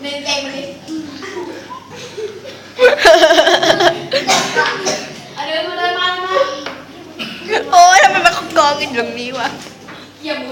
หนึ่งเก่งมาดิเอาเดินมาเดินมาเดินมาโอ้ยทำไมมันกองกันอยู่ตรงนี้วะเหยียบมื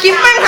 keep my